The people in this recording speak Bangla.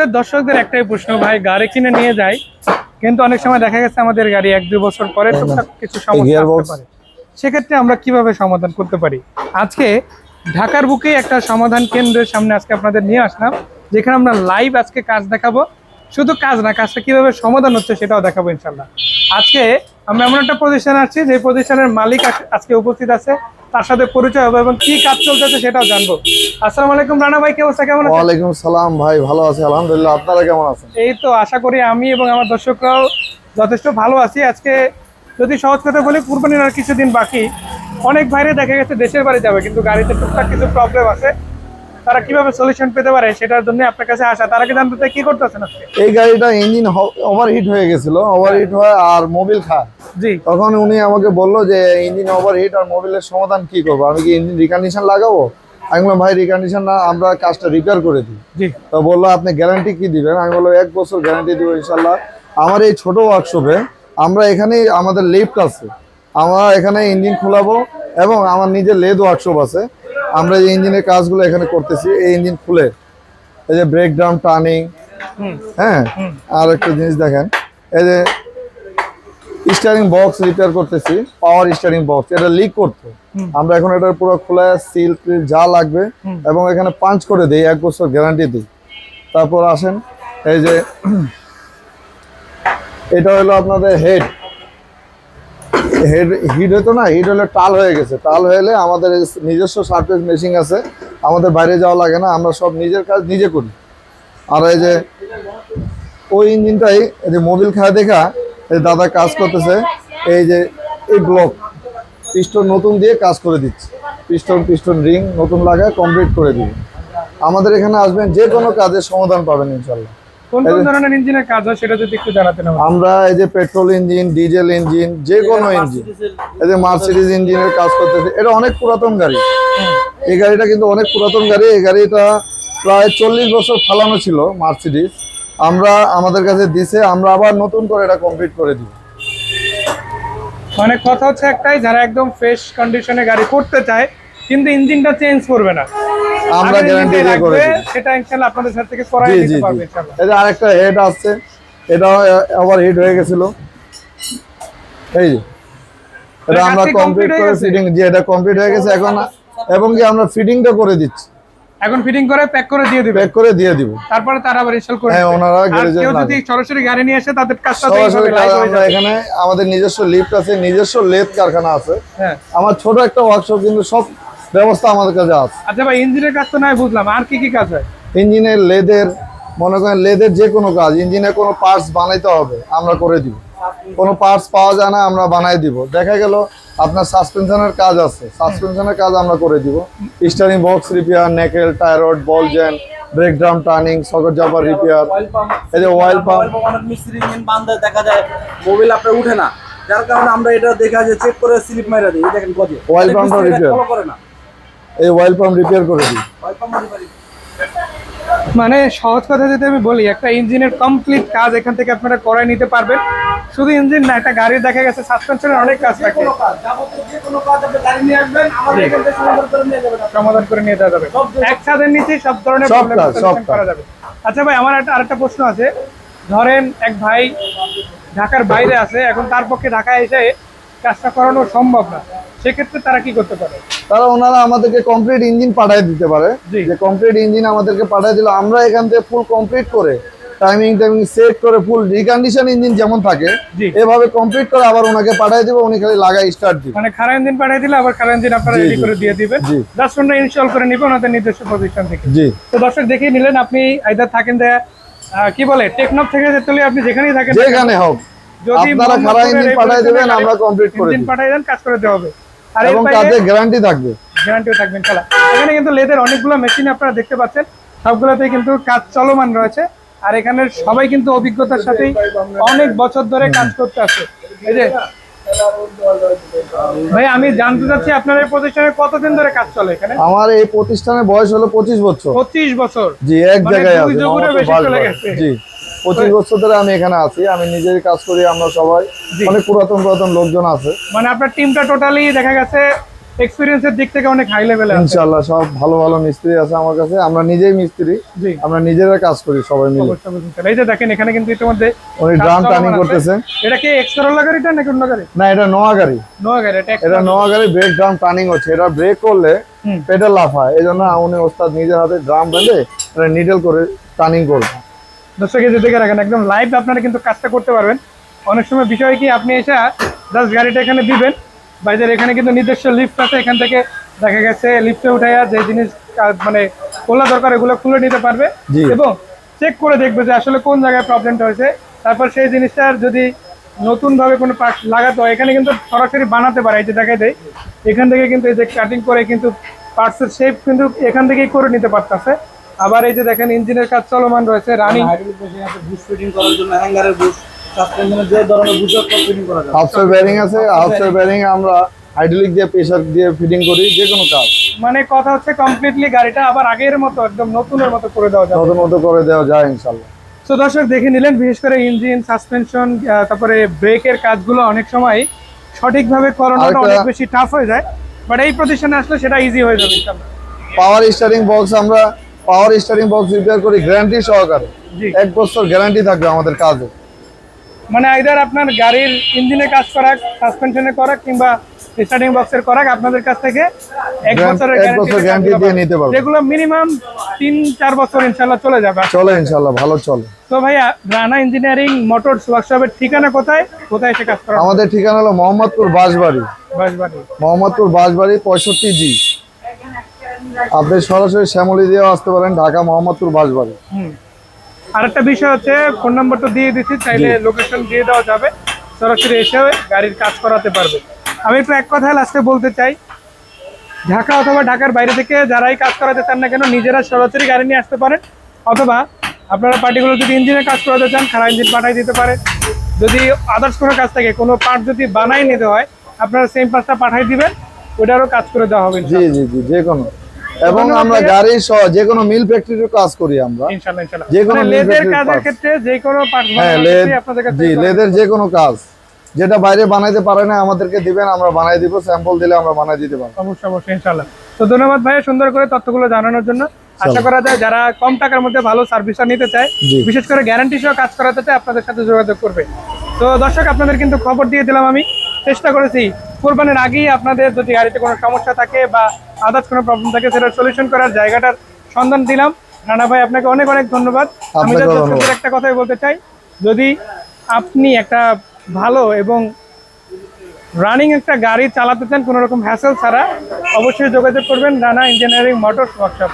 আমাদের দর্শকদের একটাই প্রশ্ন ভাই গাড়ি কিনে নিয়ে যায় কিন্তু অনেক সময় দেখা গেছে আমাদের গাড়ি এক দুই বছর পরে কিছু সমস্যা gearbox? পারে। সেক্ষেত্রে আমরা কীভাবে সমাধান করতে পারি? আজকে ঢাকার বুকে একটা সমাধান কেন্দ্রের সামনে আজকে আপনাদের নিয়ে আসলাম যেখানে আমরা লাইভ আজকে কাজ দেখাবো। শুধু কাজ না কাজটা কীভাবে সমাধান হচ্ছে সেটাও দেখাবো ইনশাল্লাহ আজকে আমরা এমন একটা প্রতিষ্ঠানে আসছি যে প্রতিষ্ঠানের মালিক আজ- আজকে উপস্থিত আছে। তার সাথে পরিচয় হবে এবং কি কাজ চলতেছে সেটাও জানব। আসসালামু আলাইকুম রানা ভাই কি অবস্থা? কেমন আছেন? ওয়ালাইকুম সালাম ভাই ভালো আছি আলহামদুলিল্লাহ। আপনারা কেমন আছেন? এই তো আশা করি আমি এবং আমার দর্শকরাও যথেষ্ট ভালো আছি। আজকে যদি সহজ কথা বলি কুরবানির আর কিছুদিন বাকি অনেক বাইরে দেখা গেছে দেশের বাড়ি যাবে কিন্তু গাড়িতে টুকটাক কিছু প্রবলেম আছে। তারা কীভাবে সলিউশন পেতে পারে সেটার জন্য আপনার কাছে আসা। তারা কি জানতে কি করতেছেন এই গাড়িটা ইঞ্জিন ওভারহিট হয়ে গেছিল। ওভারহিট হয় আর মোবিল খায়। জি। তখন উনি আমাকে বলল যে ইঞ্জিন ওভারহিট আর মোবিলের সমাধান কি করব? আমি কি ইঞ্জিন রিকন্ডিশন লাগাবো? আমি বললাম ভাই রিকন্ডিশন না আমরা কাজটা রিপেয়ার করে দিই। জি। তো বলল আপনি গ্যারান্টি কি দিবেন? আমি বলল এক বছর গ্যারান্টি দিব ইনশাল্লাহ। আমার এই ছোট ওয়ার্কশপে আমরা এখানে আমাদের লিফট আছে। আমরা এখানে ইঞ্জিন খোলাবো এবং আমার নিজের লেদ ওয়ার্কশপ আছে। আমরা এই ইঞ্জিনের কাজগুলো এখানে করতেছি এই ইঞ্জিন খুলে এই যে ব্রেক ডাউন টার্নিং হ্যাঁ? আর একটা জিনিস দেখেন এই যে স্টারিং বক্স রিপেয়ার করতেছি পাওয়ার স্টারিং বক্স এটা লিক করতো। আমরা এখন এটা পুরো খোলা সিল যা লাগবে এবং এখানে পাঞ্চ করে দিই এক বছর গ্যারান্টি দিই। তারপর আসেন এই যে এটা হলো আপনাদের হেড হেড হিট হতো না হিট হলে টাল হয়ে গেছে। টাল হলে আমাদের নিজস্ব সার্ফেস মেশিন আছে, আমাদের বাইরে যাওয়া লাগে না, আমরা সব নিজের কাজ নিজে করি। আর এই যে, ওই ইঞ্জিনটাই, এই যে মোবিল খায় দেখা, এই দাদা কাজ করতেছে, এই যে এই ব্লক পিস্টন নতুন দিয়ে কাজ করে দিচ্ছে। পিস্টন পিস্টন রিং নতুন লাগায় কমপ্লিট করে দিবে। আমাদের এখানে আসবেন, যে কোনো কাজের সমাধান পাবেন ইনশাল্লাহ। কোন কোন ধরনের ইঞ্জিনের কাজ হয় সেটা যদি একটু জানাতেন আমরা এই যে পেট্রোল ইঞ্জিন ডিজেল ইঞ্জিন যে কোনো ইঞ্জিন এই যে মার্সিডিজ ইঞ্জিনের কাজ করতেছে এটা অনেক পুরাতন গাড়ি। এই গাড়িটা কিন্তু অনেক পুরাতন গাড়ি। এই গাড়িটা প্রায় চল্লিশ বছর ফালানো ছিল মার্সিডিজ। আমরা আমাদের কাছে দিছে আমরা আবার নতুন করে এটা কমপ্লিট করে দিই মানে কথা হচ্ছে একটাই যারা একদম ফ্রেশ কন্ডিশনে গাড়ি করতে চায় কিন্তু ইঞ্জিনটা চেঞ্জ করবে না। আমরা গ্যারান্টি দিয়ে করে দিই সেটা ইনশাআল্লাহ আপনাদের সাথে থেকে করাই দিতে পারবে ইনশাআল্লাহ এই যে আরেকটা হেড আসছে এটা আবার হিট হয়ে গেছিল। এই যে এটা আমরা কমপ্লিট করে? ফিটিং যে এটা কমপ্লিট হয়ে গেছে। এখন এবং কি আমরা ফিটিংটা করে দিচ্ছি। এখন ফিটিং করে প্যাক করে দিয়ে দিবে। প্যাক করে দিয়ে দিব। তারপরে তারা আবার ইনস্টল করে হ্যাঁ। ওনারা আর গ্যারেজে কেউ যদি সরাসরি গাড়ি নিয়ে আসে তাদের কাজটা তো এইভাবে live হয়ে যাবে। এখানে আমাদের নিজস্ব লিফট আছে নিজস্ব লেদ কারখানা আছে। হ্যাঁ। আমার ছোট একটা ওয়ার্কশপ কিন্তু সব ব্যবস্থা আমাদের কাছে আছে। আচ্ছা ভাই ইঞ্জিনের কাজ তো নাই বুঝলাম। আর কি কি কাজ হয়? ইঞ্জিনের লেদের মনে করেন লেদের যে কোনো কাজ ইঞ্জিনের কোনো পার্টস বানাইতে হবে আমরা করে দিব। কোনো পার্টস পাওয়া যায় না আমরা বানাই দিব। দেখা গেল আপনার সাসপেনশনের কাজ আছে। সাসপেনশনের কাজ আমরা করে দিব। Steering box repair knuckle tie rod ball joint brake drum turning socket জাপার repair এই যে অয়েল পাম্প অনেক মিস্ত্রি ইঞ্জিন বান্ধে দেখা যায় মোবিল আপনার উঠে না। যার কারণে আমরা এটা দেখা যায় চেক করে স্লিপ মাইরা দিই। দেখেন pump টা repair। ফলো করে না। এই অয়েল পাম্প রিপেয়ার করে দিই। মানে সহজ কথা যদি আমি বলি একটা ইঞ্জিনের কমপ্লিট কাজ এখান থেকে আপনারা করাই নিতে পারবেন। শুধু ইঞ্জিন না একটা গাড়ির দেখা গেছে সাসপেনশনের অনেক কাজ থাকে। কোনো কাজ যাবতীয় যে কোনো কাজ আপনি গাড়ি নিয়ে আসবেন আমাদের এখান থেকে সমাধান করে নিয়ে যাবেন আপনি। সমাধান করে নিয়ে যাওয়া যাবে। এক ছাদের নিচে সব ধরনের। করা যাবে। আচ্ছা ভাই আমার একটা আরেকটা প্রশ্ন আছে। ধরেন এক ভাই ঢাকার বাইরে আছে এখন তার পক্ষে ঢাকায় এসে কাজটা করানো সম্ভব না। সেক্ষেত্রে তারা কি করতে পারে? তারা ওনারা আমাদেরকে কমপ্লিট ইঞ্জিন পাঠিয়ে দিতে পারে। যে কমপ্লিট ইঞ্জিন আমাদেরকে পাঠিয়ে দিলে আমরা এখান থেকে ফুল কমপ্লিট করে টাইমিং টাইমিং সেট করে ফুল রিকন্ডিশন ইঞ্জিন যেমন থাকে এভাবে কমপ্লিট করে আবার ওনাকে পাঠিয়ে দিব উনি খালি লাগাই স্টার্ট মানে খারাপ ইঞ্জিন পাঠিয়ে দিলে আবার খারাপ ইঞ্জিন আপনারা রেডি করে দিয়ে দিবেন। জাস্ট ওনারা ইনস্টল করে নিবে ওনাদের নিজস্ব প্রতিষ্ঠান থেকে। জি। তো দর্শক দেখিয়ে নিলেন আপনি আইদার থাকেন যে কি বলে টেকনফ থেকে যেতে আপনি যেখানেই থাকেন যেখানে হোক যদি আপনারা খারাপ ইঞ্জিন পাঠিয়ে দেবেন আমরা কমপ্লিট করে ইঞ্জিন পাঠিয়ে দেন কাজ করে দেওয়া হবে। এবং কাজে গ্যারান্টি থাকবে। গ্যারান্টিও থাকবেন খেলা এখানে কিন্তু লেদের অনেকগুলো মেশিন আপনারা দেখতে পাচ্ছেন। সবগুলোতেই কিন্তু কাজ চলমান রয়েছে। আর এখানের সবাই কিন্তু অভিজ্ঞতার সাথেই অনেক বছর ধরে কাজ করতে আছে এই যে ভাই আমি জানতে চাচ্ছি আপনার এই প্রতিষ্ঠানে কতদিন ধরে কাজ চলে এখানে? আমার এই প্রতিষ্ঠানের বয়স হলো পঁচিশ বছর। পঁচিশ বছর। জি এক মানে জায়গায় চলে। গেছে। জি। পঁচিশ বছর ধরে আমি এখানে আছি। আমি নিজেই কাজ করি আমরা সবাই। অনেক পুরাতন পুরাতন লোকজন আছে। মানে আপনার টিমটা টোটালি দেখা গেছে এক্সপিরিয়েন্সের দিক থেকে অনেক হাই লেভেলে আছে। ইনশাল্লাহ সব ভালো ভালো মিস্ত্রি আছে আমার কাছে। আমরা নিজেই মিস্ত্রি। আমরা নিজেরা কাজ করি সবাই মিলে। ইনশাআল্লাহ। এই যে দেখেন এখানে কিন্তু ইতিমধ্যে উনি ড্রাম চলমান টার্নিং করতেছে এটা কি গাড়িটা নাকি অন্য গাড়ি? না এটা নোয়া গাড়ি। নোয়া গাড়ি এটা এটা নোয়া গাড়ি ব্রেক ড্রাম টার্নিং হচ্ছে। এটা ব্রেক করলে। পেডেল লাফায়। উনি ওস্তাদ নিজের হাতে ড্রাম বেঁধে নিডল করে টার্নিং করবে। দর্শক এই যে দেখে রাখেন একদম লাইভ আপনারা কিন্তু কাজটা করতে পারবেন। অনেক সময় বিষয় কি আপনি এসে জাস্ট গাড়িটা এখানে দিবেন। বাইদের এখানে কিন্তু নিজস্ব লিফট আছে এখান থেকে দেখা গেছে লিফটে উঠাইয়া যে জিনিস মানে খোলা দরকার এগুলো খুলে নিতে পারবে। এবং চেক করে দেখবে যে আসলে কোন জায়গায় প্রবলেমটা হয়েছে। তারপর সেই জিনিসটার যদি নতুন ভাবে কোনো পার্ট লাগাতে হয় এখানে কিন্তু সরাসরি বানাতে পারে এই যে দেখাই দেয় এখান থেকে কিন্তু এই যে কাটিং করে কিন্তু পার্টসের শেপ কিন্তু এখান থেকেই করে নিতে পারতেছে। আবার এই যে দেখেন ইঞ্জিনের কাজ চলমান রয়েছে রানিং বুশ ফিটিং করার জন্য হ্যাঙ্গারের বুশ সাসপেনশনের যে ধরনের বুশ ফিটিং করা যায় হাফসের ব্যারিং আছে হাফসের ব্যারিং আমরা হাইড্রোলিক দিয়ে প্রেসার দিয়ে ফিটিং করি যে কোনো কাজ। মানে কথা হচ্ছে কমপ্লিটলি গাড়িটা আবার আগের মতো একদম নতুনের মতো করে দেওয়া যাবে। নতুন মতো করে দেওয়া যায় ইনশাল্লাহ তো দর্শক দেখে নিলেন বিশেষ করে ইঞ্জিন সাসপেনশন তারপরে ব্রেকের কাজগুলো অনেক সময় সঠিকভাবে করানোটা অনেক বেশি টাফ হয়ে যায়। বাট এই প্রতিষ্ঠানে আসলে সেটা ইজি হয়ে যাবে। পাওয়ার স্টারিং বক্স আমরা পাওয়ার স্টারিং বক্স রিপেয়ার করি গ্যারান্টি সহকারে। এক বছর গ্যারান্টি থাকবে আমাদের কাজে। মানে আইদার আপনার গাড়ির ইঞ্জিনে কাজ করাক সাসপেনশনে করাক কিংবা স্টার্টিং বক্সের করাক আপনাদের কাছ থেকে এক বছরের এক বছর কাজগুলো দিয়ে নিতে পারবেন। যেগুলো মিনিমাম তিন চার বছর ইনশাল্লাহ চলে যাবে। চলে ইনশাল্লাহ ভালো চলে। তো ভাইয়া রানা ইঞ্জিনিয়ারিং মোটরস ওয়ার্কশপের ঠিকানা কোথায়? কোথায় এসে কাজ করা আমাদের ঠিকানা হলো মোহাম্মদপুর বাসবাড়ি বাসবাড়ি মোহাম্মদপুর বাসবাড়ি পঁয়ষট্টি জি। আপনি সরাসরি শ্যামলি দিয়ে আসতে পারেন ঢাকা মোহাম্মদপুর বাসবাড়ি আরেকটা বিষয় হচ্ছে ফোন নাম্বার তো দিয়ে দিচ্ছি চাইলে লোকেশন দিয়ে দেওয়া যাবে। সরাসরি এসে গাড়ির কাজ করাতে পারবে। আমি একটু এক কথায় লাস্টে বলতে চাই ঢাকা অথবা ঢাকার বাইরে থেকে যারাই কাজ করাতে চান না কেন নিজেরা সরাসরি গাড়ি নিয়ে আসতে পারেন। অথবা আপনারা পার্টিগুলো যদি ইঞ্জিনের কাজ করাতে চান খারাপ ইঞ্জিন পাঠাই দিতে পারে যদি আদার্স কোনো কাজ থাকে কোনো পার্ট যদি বানাই নিতে হয় আপনারা সেম পার্টটা পাঠাই দিবেন ওটারও কাজ করে দেওয়া হবে জি জি জি যে কোনো। এবং আমরা গাড়ি সহ যে কোনো মিল ফ্যাক্টরির কাজ করি আমরা। যে কোনো মানে লেদের কাজের ক্ষেত্রে যে কোনো হ্যাঁ লেদ জি লেদের যে কোনো কাজ। যেটা বাইরে বানাইতে পারে না আমাদেরকে দিবেন আমরা বানাই দিব স্যাম্পল দিলে আমরা বানাই দিতে পারব। অবশ্যই অবশ্যই ইনশাল্লাহ। তো ধন্যবাদ ভাইয়া সুন্দর করে তথ্যগুলো জানানোর জন্য। আশা করা যায় যারা কম টাকার মধ্যে ভালো সার্ভিসটা নিতে চায় বিশেষ করে গ্যারান্টি সহ কাজ করাতে চায় আপনাদের সাথে যোগাযোগ করবে। তো দর্শক আপনাদের কিন্তু খবর দিয়ে দিলাম আমি। চেষ্টা করেছি কোরবানির আগেই আপনাদের যদি গাড়িতে কোনো সমস্যা থাকে বা আদার্স কোনো প্রবলেম থাকে সেটা সলিউশন করার জায়গাটার সন্ধান দিলাম। রানা ভাই আপনাকে অনেক অনেক ধন্যবাদ। আমি দর্শকদের একটা কথাই বলতে চাই। যদি আপনি একটা ভালো এবং রানিং একটা গাড়ি চালাতে চান কোনো রকম হ্যাসেল ছাড়া অবশ্যই যোগাযোগ করবেন রানা ইঞ্জিনিয়ারিং মোটরস ওয়ার্কশপ